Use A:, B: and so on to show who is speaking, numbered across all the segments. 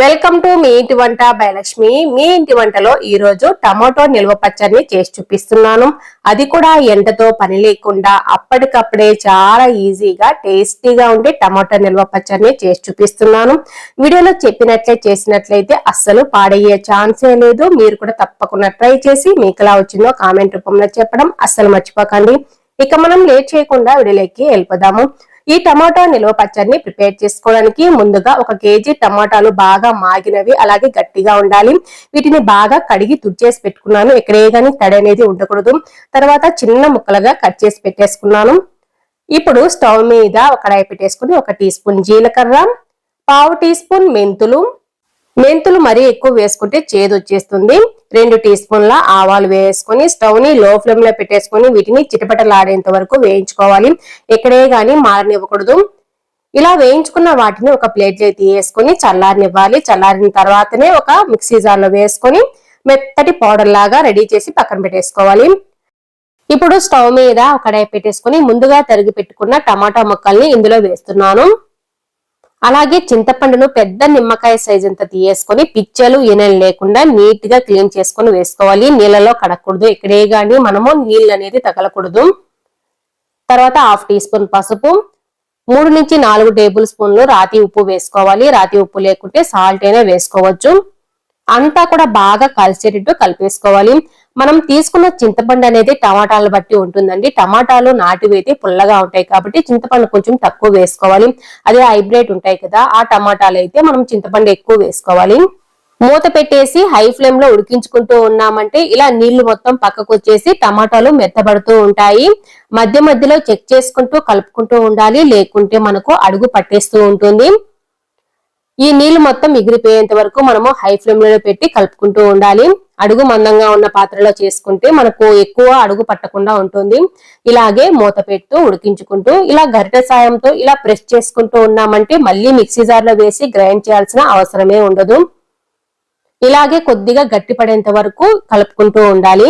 A: Welcome to me ఇంటి వంట బయలక్ష్మి మీ ఇంటి వంటలో ఈరోజు టమాటో నిల్వ పచ్చడిని చేసి చూపిస్తున్నాను. అది కూడా ఎండతో పని లేకుండా అప్పటికప్పుడే చాలా ఈజీగా టేస్టీగా ఉండే టమాటో నిల్వ పచ్చడిని చేసి చూపిస్తున్నాను. వీడియోలో చెప్పినట్లే చేసినట్లయితే అస్సలు పాడయ్యే ఛాన్సే లేదు. మీరు కూడా తప్పకుండా ట్రై చేసి మీకు ఎలా వచ్చిందో కామెంట్ రూపంలో చెప్పడం అస్సలు మర్చిపోకండి. ఇక మనం లేట్ చేయకుండా వీడియోలోకి వెళ్ళిపోదాము. ఈ టమాటా నిల్వ పచ్చడిని ప్రిపేర్ చేసుకోవడానికి ముందుగా ఒక కేజీ టమాటాలు బాగా మాగినవి అలాగే గట్టిగా ఉండాలి. వీటిని బాగా కడిగి తుడిచేసి పెట్టుకున్నాను. ఎక్కడే కానీ తడి అనేది ఉండకూడదు. తర్వాత చిన్న ముక్కలుగా కట్ చేసి పెట్టేసుకున్నాను. ఇప్పుడు స్టవ్ మీద ఒక కడాయి పెట్టేసుకుని ఒక టీ స్పూన్ జీలకర్ర పావు టీ స్పూన్ మెంతులు మెంతులు మరీ ఎక్కువ వేసుకుంటే చేదు వచ్చేస్తుంది. రెండు టీ స్పూన్ల ఆవాలు వేసుకొని స్టవ్ని లో ఫ్లేమ్లో పెట్టేసుకొని వీటిని చిటపటలాడేంత వరకు వేయించుకోవాలి. ఎక్కడే గాని మారనివ్వకూడదు. ఇలా వేయించుకున్న వాటిని ఒక ప్లేట్లో తీయేసుకొని చల్లారనివ్వాలి. చల్లారిన తర్వాతనే ఒక మిక్సీ జార్లో వేసుకొని మెత్తటి పౌడర్ లాగా రెడీ చేసి పక్కన పెట్టేసుకోవాలి. ఇప్పుడు స్టవ్ మీద ఒక కడాయి పెట్టేసుకొని ముందుగా తరిగి పెట్టుకున్న టమాటా ముక్కల్ని ఇందులో వేస్తున్నాను. అలాగే చింతపండును పెద్ద నిమ్మకాయ సైజ్ అంత తీయేసుకొని పిచ్చలు ఈనెలు లేకుండా నీట్గా క్లీన్ చేసుకొని వేసుకోవాలి. నీళ్ళలో కడకూడదు ఇక్కడే గాని మనము నీళ్ళు అనేది తగలకూడదు. తర్వాత హాఫ్ టీ స్పూన్ పసుపు మూడు నుంచి నాలుగు టేబుల్ స్పూన్లు రాతి ఉప్పు వేసుకోవాలి. రాతి ఉప్పు లేకుంటే సాల్ట్ అయినా వేసుకోవచ్చు. అంతా కూడా బాగా కలిసేటట్టు కలిపేసుకోవాలి. మనం తీసుకున్న చింతపండు అనేది టమాటాలు బట్టి ఉంటుందండి. టమాటాలు నాటివైతే పుల్లగా ఉంటాయి కాబట్టి చింతపండు కొంచెం తక్కువ వేసుకోవాలి. అదే హైబ్రిడ్ ఉంటాయి కదా ఆ టమాటాలు అయితే మనం చింతపండు ఎక్కువ వేసుకోవాలి. మూత పెట్టేసి హై ఫ్లేమ్లో ఉడికించుకుంటూ ఉన్నామంటే ఇలా నీళ్ళు మొత్తం పక్కకు వచ్చేసి టమాటాలు మెత్తబడుతూ ఉంటాయి. మధ్య మధ్యలో చెక్ చేసుకుంటూ కలుపుకుంటూ ఉండాలి. లేకుంటే మనకు అడుగు పట్టేస్తూ ఉంటుంది. ఈ నీళ్ళు మొత్తం ఎగిరిపోయేంత వరకు మనము హై ఫ్లేమ్లో పెట్టి కలుపుకుంటూ ఉండాలి. అడుగు మందంగా ఉన్న పాత్రలో చేసుకుంటే మనకు ఎక్కువ అడుగు పట్టకుండా ఉంటుంది. ఇలాగే మూత పెడుతూ ఉడికించుకుంటూ ఇలా గరిట సాయంతో ఇలా ప్రెస్ చేసుకుంటూ ఉన్నామంటే మళ్ళీ మిక్సీ జార్లో వేసి గ్రైండ్ చేయాల్సిన అవసరమే ఉండదు. ఇలాగే కొద్దిగా గట్టిపడేంత వరకు కలుపుకుంటూ ఉండాలి.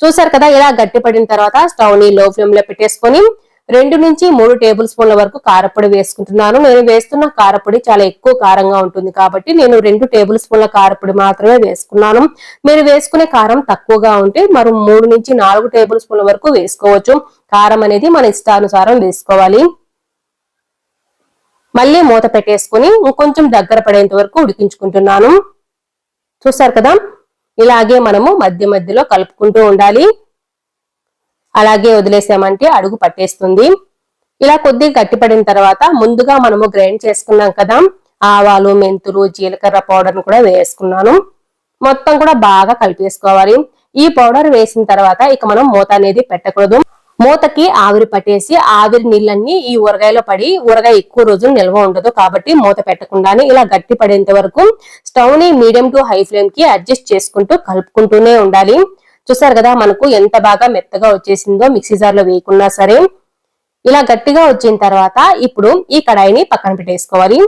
A: చూసారు కదా ఇలా గట్టిపడిన తర్వాత స్టవ్ని లో ఫ్లేమ్లో పెట్టేసుకొని రెండు నుంచి మూడు టేబుల్ స్పూన్ల వరకు కారపొడి వేసుకుంటున్నాను. నేను వేస్తున్న కారపొడి చాలా ఎక్కువ కారంగా ఉంటుంది కాబట్టి నేను రెండు టేబుల్ స్పూన్ల కారపొడి మాత్రమే వేసుకున్నాను. మీరు వేసుకునే కారం తక్కువగా ఉంటే మరి మూడు నుంచి నాలుగు టేబుల్ స్పూన్ల వరకు వేసుకోవచ్చు. కారం అనేది మన ఇష్టానుసారం వేసుకోవాలి. మళ్ళీ మూత పెట్టేసుకుని ఇంకొంచెం దగ్గర పడేంత వరకు ఉడికించుకుంటున్నాను. చూసారు కదా? ఇలాగే మనము మధ్య మధ్యలో కలుపుకుంటూ ఉండాలి. అలాగే వదిలేసామంటే అడుగు పట్టేస్తుంది. ఇలా కొద్దిగా గట్టిపడిన తర్వాత ముందుగా మనము గ్రైండ్ చేసుకున్నాం కదా ఆవాలు మెంతులు జీలకర్ర పౌడర్ను కూడా వేసుకున్నాను. మొత్తం కూడా బాగా కలిపేసుకోవాలి. ఈ పౌడర్ వేసిన తర్వాత ఇక మనం మూత అనేది పెట్టకూడదు. మూతకి ఆవిరి పట్టేసి ఆవిరి నీళ్ళన్నీ ఈ ఊరగాయలో పడి ఊరగాయ ఎక్కువ రోజులు నిల్వ ఉండదు కాబట్టి మూత పెట్టకుండానే ఇలా గట్టి పడేంత వరకు స్టవ్ని మీడియం టు హై ఫ్లేమ్కి అడ్జస్ట్ చేసుకుంటూ కలుపుకుంటూనే ఉండాలి. చూసారు కదా మనకు ఎంత బాగా మెత్తగా వచ్చేసిందో మిక్సీ జార్లో వేయకున్నా సరే. ఇలా గట్టిగా వచ్చిన తర్వాత ఇప్పుడు ఈ కడాయిని పక్కన పెట్టేసుకోవాలి.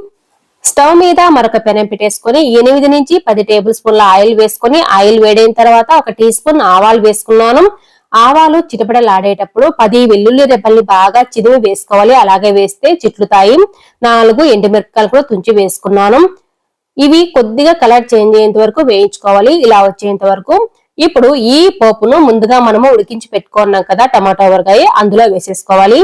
A: స్టవ్ మీద మరొక పెనం పెట్టేసుకొని ఎనిమిది నుంచి పది టేబుల్ స్పూన్ల ఆయిల్ వేసుకొని ఆయిల్ వేడైన తర్వాత ఒక టీ స్పూన్ ఆవాలు వేసుకున్నాను. ఆవాలు చిటపడలాడేటప్పుడు పది వెల్లుల్లి రెబ్బల్ని బాగా చిదిమి వేసుకోవాలి. అలాగే వేస్తే చిట్లుతాయి. నాలుగు ఎండుమిరపకాయలు కూడా తుంచి వేసుకున్నాను. ఇవి కొద్దిగా కలర్ చేంజ్ అయ్యేంత వరకు వేయించుకోవాలి. ఇలా వచ్చేంత వరకు ఇప్పుడు ఈ పోపును ముందుగా మనము ఉడికించి పెట్టుకున్నాం కదా టమాటా ఊరగాయ అందులో వేసేసుకోవాలి.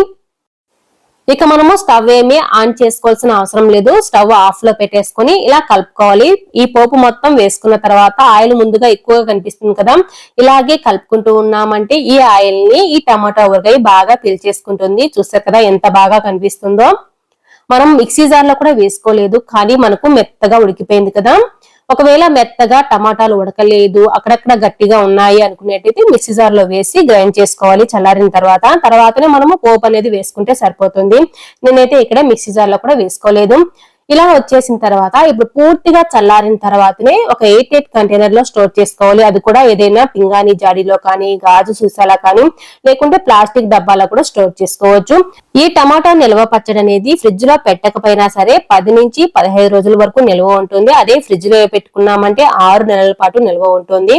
A: ఇక మనము స్టవ్ ఏమి ఆన్ చేసుకోవాల్సిన అవసరం లేదు. స్టవ్ ఆఫ్లో పెట్టేసుకొని ఇలా కలుపుకోవాలి. ఈ పోపు మొత్తం వేసుకున్న తర్వాత ఆయిల్ ముందుగా ఎక్కువగా కనిపిస్తుంది కదా ఇలాగే కలుపుకుంటూ ఉన్నామంటే ఈ ఆయిల్ని ఈ టమాటా ఊరగాయ బాగా పీల్చేసుకుంటుంది. చూస్తారు కదా ఎంత బాగా కనిపిస్తుందో. మనం మిక్సీ జార్లో కూడా వేసుకోలేదు కానీ మనకు మెత్తగా ఉడికిపోయింది కదా. ఒకవేళ మెత్తగా టమాటాలు ఉడకలేదు అక్కడక్కడ గట్టిగా ఉన్నాయి అనుకునేటైతే మిక్సీ జార్లో వేసి గ్రైండ్ చేసుకోవాలి చల్లారిన తర్వాత. తర్వాతనే మనము పోపు అనేది వేసుకుంటే సరిపోతుంది. నేనైతే ఇక్కడ మిక్సీ జార్లో కూడా వేసుకోలేదు. ఇలా వచ్చేసిన తర్వాత ఇప్పుడు పూర్తిగా చల్లారిన తర్వాతనే ఒక ఎయిట్ ఎయిట్ కంటైనర్లో స్టోర్ చేసుకోవాలి. అది కూడా ఏదైనా పింగాణి జాడీలో కానీ గాజు సీసాలా కానీ లేకుంటే ప్లాస్టిక్ డబ్బాలో కూడా స్టోర్ చేసుకోవచ్చు. ఈ టమాటా నిల్వ పచ్చడి అనేది ఫ్రిడ్జ్లో పెట్టకపోయినా సరే పది నుంచి పదహైదు రోజుల వరకు నిల్వ ఉంటుంది. అదే ఫ్రిడ్జ్లో పెట్టుకున్నామంటే ఆరు నెలల పాటు నిల్వ ఉంటుంది.